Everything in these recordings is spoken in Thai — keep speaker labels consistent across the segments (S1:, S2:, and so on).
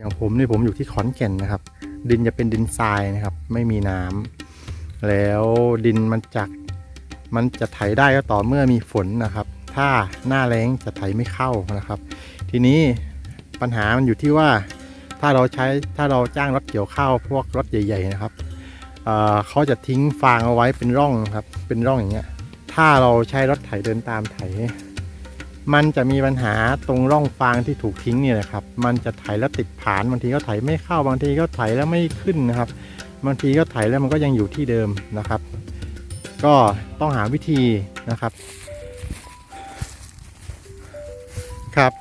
S1: อย่างผมนี่ผมอยู่ที่ขอนแก่นนะครับ ดินจะเป็นดินทรายนะครับ ไม่มีน้ำแล้วดินมันจักมันจะไถได้ก็ต่อเมื่อมีฝนนะครับ ถ้าหน้าแล้งจะไถไม่เข้านะครับ ทีนี้ปัญหามันอยู่ที่ว่าถ้าเราใช้ถ้าเราจ้างรถเกี่ยวข้าวพวกรถใหญ่ ๆ นะครับเเขาจะทิ้งฟางเอาไว้เป็นร่องครับ เป็นร่องอย่างเงี้ยถ้าเราใช้รถไถเดินตามไถ มันจะมีปัญหาตรงร่องฟางที่ถูกทิ้งเนี่ยแหละครับ มันจะไถแล้วติดผานบางทีก็ไถไม่เข้าบางทีก็ไถแล้วไม่ขึ้นนะครับ บางทีก็ไถแล้วมันก็ยังอยู่ที่เดิมนะครับ ก็ต้องหาวิธีนะครับครับ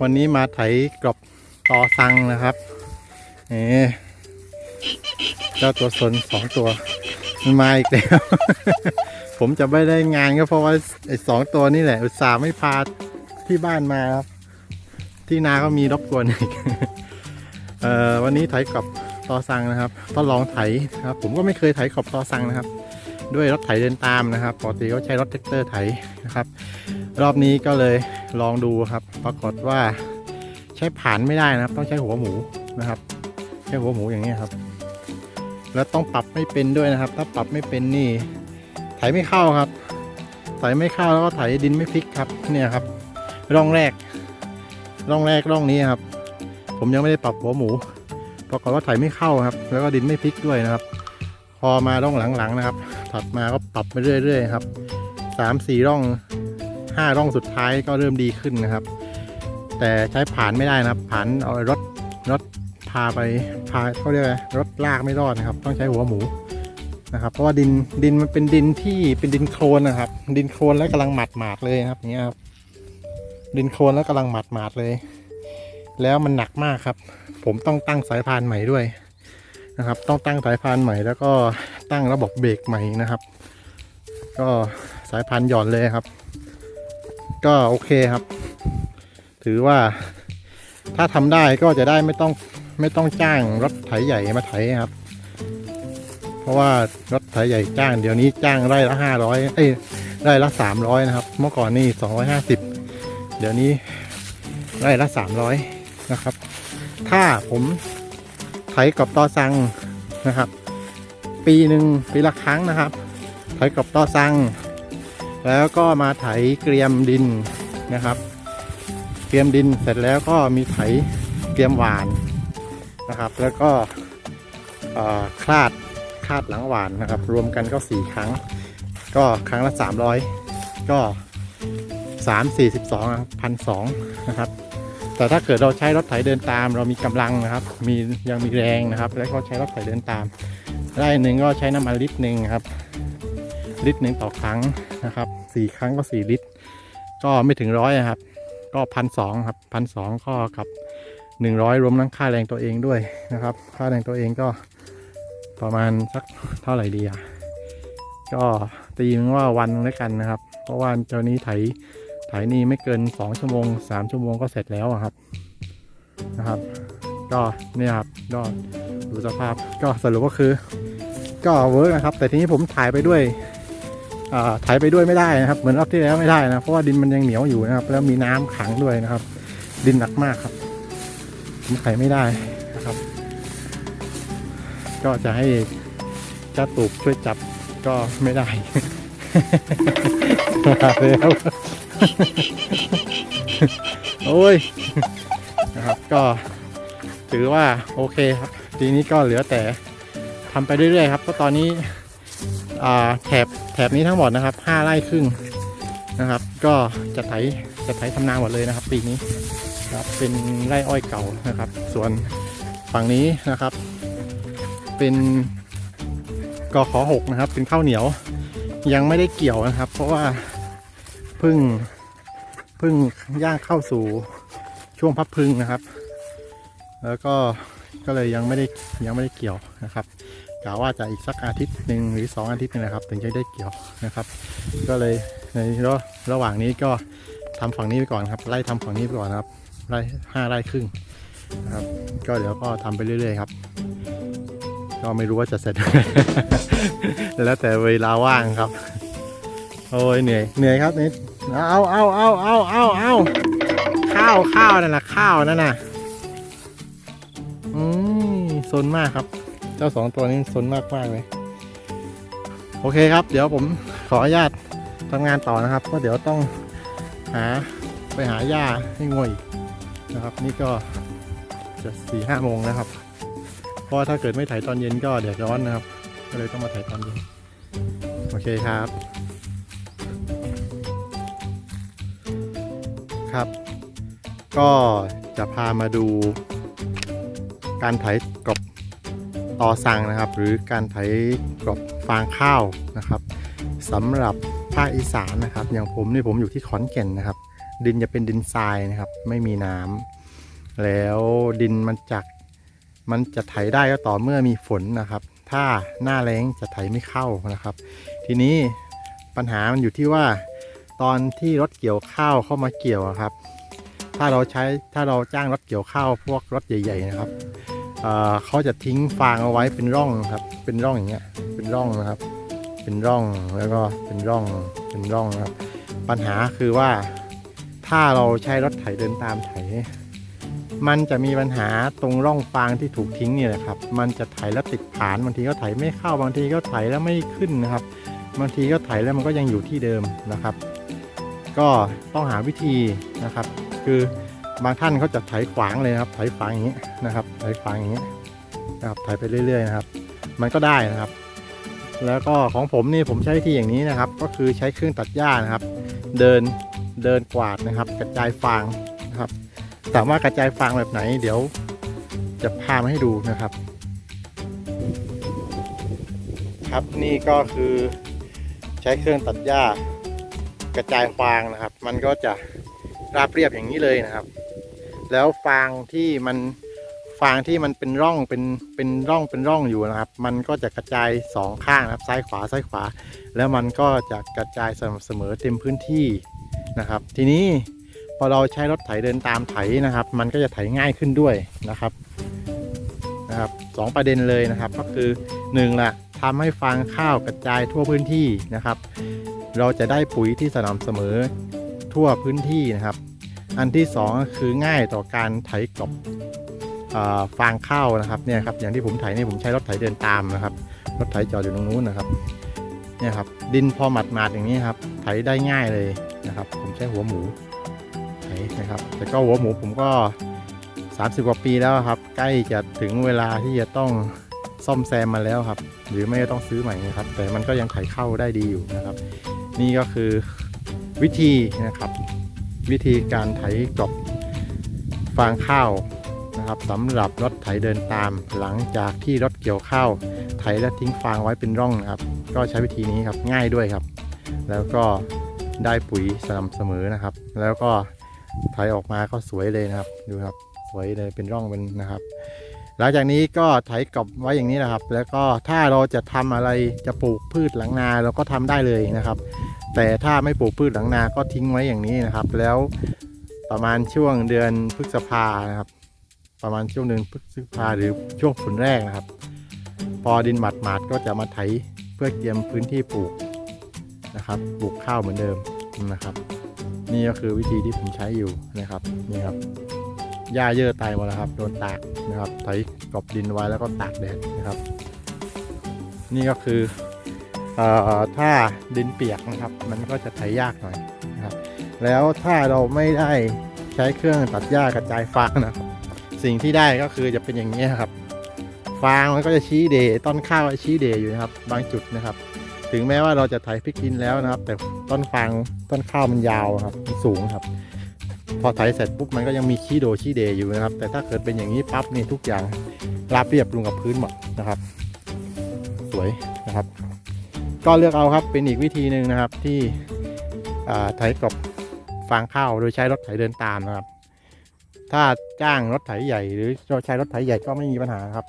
S1: วันนี้มาไถกรอบตอซังนะครับเอ๊เจ้าตัวสนสองตัวมันมาอีกแล้ว ผมจะไม่ได้งานก็เพราะว่าไอ้สองตัวนี่แหละ อุตส่าห์ไม่พาที่บ้านมาครับ ที่นาก็มีรบกวนอีกเอ่อวันนี้ไถกับตอซังนะครับต้องลองไถนะครับ ผมก็ไม่เคยไถขอบตอซังนะครับ ด้วยรถไถเดินตามนะครับปกติเขาใช้รถแท็กเตอร์ไถนะครับ รอบนี้ก็เลยลองดูครับ ปรากฏว่าใช้ผ่านไม่ได้นะครับ ต้องใช้หัวหมูนะครับใช้หัวหมูอย่างนี้ครับ แล้วต้องปรับไม่เป็นด้วยนะครับ ถ้าปรับไม่เป็นนี่ ไถไม่เข้าครับ ไถไม่เข้าแล้วก็ไถดินไม่พลิกครับเนี่ยครับ ร่องแรก ร่องแรกร่องนี้ครับ ผมยังไม่ได้ปรับหัวหมูปรากฏว่าไถไม่เข้าครับ แล้วก็ดินไม่พลิกด้วยนะครับ พอมาร่องหลังๆนะครับ ถัดมาก็ปรับไปเรื่อยๆครับสามสี่ร่องห้าร่องสุดท้ายก็เริ่มดีขึ้นนะครับ แต่ใช้ผ่านไม่ได้นะครับผ่านเอารถรถพาไปพาเขาเรียกอะไรรถลากไม่รอดนะครับ ต้องใช้หัวหมู นะครับเพราะว่าดินดินมันเป็นดินที่เป็นดินโคลนนะครับ ดินโคลนแล้วกำลังหมาดหมาดเลยครับอย่างเงี้ยครับ ดินโคลนแล้วกำลังหมาดหมาดเลย แล้วมันหนักมากครับ ผมต้องตั้งสายพานใหม่ด้วยนะครับ ต้องตั้งสายพานใหม่แล้วก็ตั้งระบบเบรกใหม่นะครับ ก็สายพานหย่อนเลยครับ ก็โอเคครับ ถือว่าถ้าทำได้ก็จะได้ไม่ต้องไม่ต้องจ้างรถไถใหญ่มาไถครับ เพราะว่ารถไถใหญ่จ้างเดี๋ยวนี้จ้างไร่ละห้าร้อยเอ้ยไร่ละสามร้อยนะครับ เมื่อก่อนนี่สองร้อยห้าสิบเดี๋ยวนี้ไร่ละสามร้อยนะครับ ถ้าผมไถกับตอซังนะครับ ปีหนึ่งปีละครั้งนะครับ ไถกับตอซัง แล้วก็มาไถเกรียมดินนะครับ เกรียมดินเสร็จแล้วก็มีไถเกรียมหวานนะครับ แล้วก็คลาดาดหลังหวานนะครับ รวมกันก็ 4 ครั้ง ก็ครั้งละ 300 ก็ 3 4 12พันสองนะครับ แต่ถ้าเกิดเราใช้รถไถเดินตาม เรามีกำลังนะครับ มียังมีแรงนะครับ แล้วก็ใช้รถไถเดินตามไร่หนึ่งก็ใช้น้ำมันลิตรหนึ่งครับ ลิตรหนึ่งต่อครั้งนะครับสี่ครั้งก็4ลิตร ก็ไม่ถึงร้อยนะครับ ก็พันสองครับพันสองก็กับ100รวมทั้งค่าแรงตัวเองด้วยนะครับ ค่าแรงตัวเองก็ ประมาณสักเท่าไหร่ดีอะ ก็ตีมันว่าวันแล้วกันนะครับ เพราะว่าเจ้านี้ไถไถนี่ไม่เกิน2ชั่วโมง3ชั่วโมงก็เสร็จแล้วครับ นะครับ ก็เนี่ยครับก็ดูสภาพก็สรุปก็คือ ก็เวิร์กนะครับ แต่ทีนี้ผมถ่ายไปด้วยถ่ายไปด้วยไม่ได้นะครับ เหมือนรอบที่แล้วไม่ได้นะเพราะว่าดินมันยังเหนียวอยู่นะครับ แล้วมีน้ำขังด้วยนะครับ ดินหนักมากครับผมถ่ายไม่ได้นะครับ ก็จะให้เจ้าตูบช่วยจับก็ไม่ได้มาแล้วโอ้ยนะครับก็ถือว่าโอเคครับทีนี้ก็เหลือแต่ทำไปเรื่อยๆครับเพราะตอนนี้อ่าแถบแถบนี้ทั้งหมดนะครับห้าไร่ครึ่งนะครับ ก็จะไถจะไถทำนาหมดเลยนะครับ ปีนี้ครับเป็นไร่อ้อยเก่านะครับ ส่วนฝั่งนี้นะครับ เป็นกขอหกนะครับ เป็นข้าวเหนียว ยังไม่ได้เกี่ยวนะครับ เพราะว่าเพิ่งเพิ่งย่างเข้าสู่ช่วงพับพึ่งนะครับ แล้วก็ก็เลยยังไม่ได้ยังไม่ได้เกี่ยวนะครับกะว่าจะอีกสักอาทิตย์หนึ่งหรือสองอาทิตย์นึงนะครับ ถึงจะได้เกี่ยวนะครับ ก็เลยในระระหว่างนี้ก็ทำฝั่งนี้ไปก่อนครับ ไล่ทำฝั่งนี้ไปก่อนครับไล่ห้าไร่ครึ่งนะครับ ก็เดี๋ยวก็ทำไปเรื่อยๆครับ ก็ไม่รู้ว่าจะเสร็จ แล้วแต่เวลาว่างครับ โอ้ยเหนื่อยเหนื่อยครับนี่เอาเอาเอาเอาเอาเอาข้าวข้าวนั่นแหละข้าวนั่นน่ะอืมซนมากครับ เจ้าสองตัวนี้ซนมากมากเลย โอเคครับ เดี๋ยวผมขออนุญาตทำงานต่อนะครับเพราะเดี๋ยวต้องหาไปหาหญ้าให้งวยนะครับ นี่ก็จะสี่ห้าโมงนะครับ เพราะว่าถ้าเกิดไม่ถ่ายตอนเย็นก็เดือดร้อนนะครับ ก็เลยต้องมาถ่ายตอนเย็น โอเคครับ ครับ ก็จะพามาดู การไถกรบตอสังนะครับ หรือการไถกรบฟางข้าวนะครับสำหรับภาคอีสานนะครับ อย่างผมนี่ผมอยู่ที่ขอนแก่นนะครับ ดินจะเป็นดินทรายนะครับ ไม่มีน้ำแล้วดินมันจัก มันจะไถได้ก็ต่อเมื่อมีฝนนะครับ ถ้าหน้าแล้งจะไถไม่เข้านะครับ ทีนี้ปัญหามันอยู่ที่ว่า ตอนที่รถเกี่ยวข้าวเข้ามาเกี่ยวครับ ถ้าเราใช้ถ้าเราจ้างรถเกี่ยวข้าวพวกรถใหญ่ ๆ นะครับเเขาจะทิ้งฟางเอาไว้เป็นร่องครับ เป็นร่องอย่างเงี้ย เป็นร่องนะครับ เป็นร่องแล้วก็เป็นร่อง เป็นร่องนะครับ ปัญหาคือว่าถ้าเราใช้รถไถเดินตามไถ มันจะมีปัญหาตรงร่องฟางที่ถูกทิ้งนี่แหละครับ มันจะไถแล้วติดผานบางทีก็ไถไม่เข้าบางทีก็ไถแล้วไม่ขึ้นนะครับ บางทีก็ไถแล้วมันก็ยังอยู่ที่เดิมนะครับ ก็ต้องหาวิธีนะครับ คือบางท่านเขาจะไถขวางเลยนะครับไถขวางอย่างนี้นะครับไถขวางอย่างนี้นะครับไถไปเรื่อยๆนะครับ มันก็ได้นะครับ แล้วก็ของผมนี่ผมใช้วิธีอย่างนี้นะครับ ก็คือใช้เครื่องตัดหญ้านะครับ เดินเดินกวาดนะครับ กระจายฟาง ถามว่ากระจายฟางแบบไหน เดี๋ยวจะพามาให้ดูนะครับ ครับนี่ก็คือใช้เครื่องตัดหญ้ากระจายฟางนะครับ มันก็จะราบเรียบอย่างนี้เลยนะครับ แล้วฟางที่มันฟางที่มันเป็นร่องเป็นเป็นร่องเป็นร่องอยู่นะครับ มันก็จะกระจายสองข้างนะครับซ้ายขวาซ้ายขวา แล้วมันก็จะกระจายสม่ำเสมอเต็มพื้นที่นะครับ ทีนี้ พอเราใช้รถไถเดินตามไถนะครับ มันก็จะไถง่ายขึ้นด้วยนะครับนะครับสองประเด็นเลยนะครับ ก็คือหนึ่งละทำให้ฟางข้าวกระจายทั่วพื้นที่นะครับ เราจะได้ปุ๋ยที่สม่ำเสมอทั่วพื้นที่นะครับ อันที่สองก็คือง่ายต่อการไถกบอ่าฟางข้าวนะครับเนี่ยครับอย่างที่ผมไถนี่ผมใช้รถไถเดินตามนะครับรถไถจอดอยู่ตรงนู้นนะครับเนี่ยครับดินพอหมาดๆอย่างนี้ครับไถได้ง่ายเลยนะครับ ผมใช้หัวหมู ไถนะครับ แต่ก็หัวหมูผมก็ 30 กว่าปีแล้วครับ ใกล้จะถึงเวลาที่จะต้องซ่อมแซมมาแล้วครับ หรือไม่ต้องซื้อใหม่นะครับ แต่มันก็ยังไถเข้าได้ดีอยู่นะครับ นี่ก็คือวิธีนะครับ วิธีการไถกรอบฟางข้าวนะครับสำหรับรถไถเดินตาม หลังจากที่รถเกี่ยวข้าวไถและทิ้งฟางไว้เป็นร่องนะครับก็ใช้วิธีนี้ครับง่ายด้วยครับ แล้วก็ได้ปุ๋ยสม่ำเสมอนะครับ แล้วก็ ไถออกมาก็สวยเลยนะครับ ดูครับ สวยเลยเป็นร่องเป็นนะครับ หลังจากนี้ก็ไถกรอบไว้อย่างนี้นะครับ แล้วก็ถ้าเราจะทำอะไรจะปลูกพืชหลังนาเราก็ทำได้เลยนะครับ แต่ถ้าไม่ปลูกพืชหลังนาก็ทิ้งไว้อย่างนี้นะครับ แล้วประมาณช่วงเดือนพฤษภานะครับ ประมาณช่วงเดือนพฤษภาหรือช่วงฝนแรกนะครับ พอดินหมาดหมาดก็จะมาไถเพื่อเตรียมพื้นที่ปลูกนะครับปลูกข้าวเหมือนเดิมนะครับ นี่ก็คือวิธีที่ผมใช้อยู่นะครับนี่ครับหญ้าเยอะตายหมดแล้วครับ โดนตากนะครับไถกลบดินไว้แล้วก็ตากแดดนะครับ นี่ก็คืออถ้าดินเปียกนะครับ มันก็จะไถยากหน่อยนะครับ แล้วถ้าเราไม่ได้ใช้เครื่องตัดหญ้ากระจายฟางนะครับ สิ่งที่ได้ก็คือจะเป็นอย่างนี้ครับ ฟางมันก็จะชี้เดย์ต้นข้าวชี้เดย์อยู่นะครับ บางจุดนะครับ ถึงแม้ว่าเราจะไถพริกดินแล้วนะครับ แต่ต้นฟางต้นข้าวมันยาวครับมันสูงครับ พอไถเสร็จปุ๊บมันก็ยังมีชี้โดชี้เดย์อยู่นะครับ แต่ถ้าเกิดเป็นอย่างนี้ปั๊บนี่ทุกอย่างราบเรียบลงกับพื้นหมดนะครับ สวยนะครับ ก็เลือกเอาครับเป็นอีกวิธีหนึ่งนะครับที่อ่าไถกรบฟางข้าวโดยใช้รถไถเดินตามนะครับ ถ้าจ้างรถไถใหญ่หรือใช้รถไถใหญ่ก็ไม่มีปัญหาครับ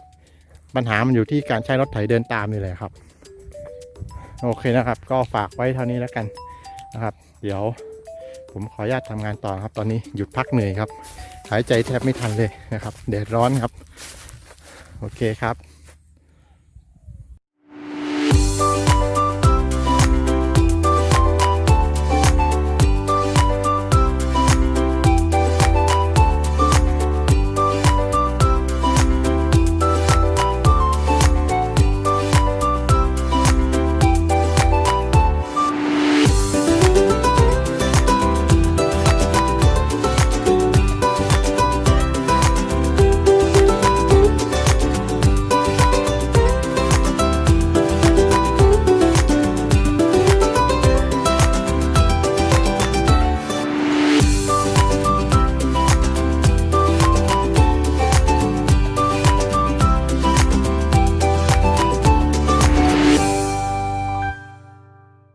S1: ปัญหามันอยู่ที่การใช้รถไถเดินตามนี่แหละครับ โอเคนะครับ ก็ฝากไว้เท่านี้แล้วกันนะครับ เดี๋ยวผมขออนุญาตทำงานต่อครับ ตอนนี้หยุดพักเหนื่อยครับ หายใจแทบไม่ทันเลยนะครับแดดร้อนครับ โอเคครับ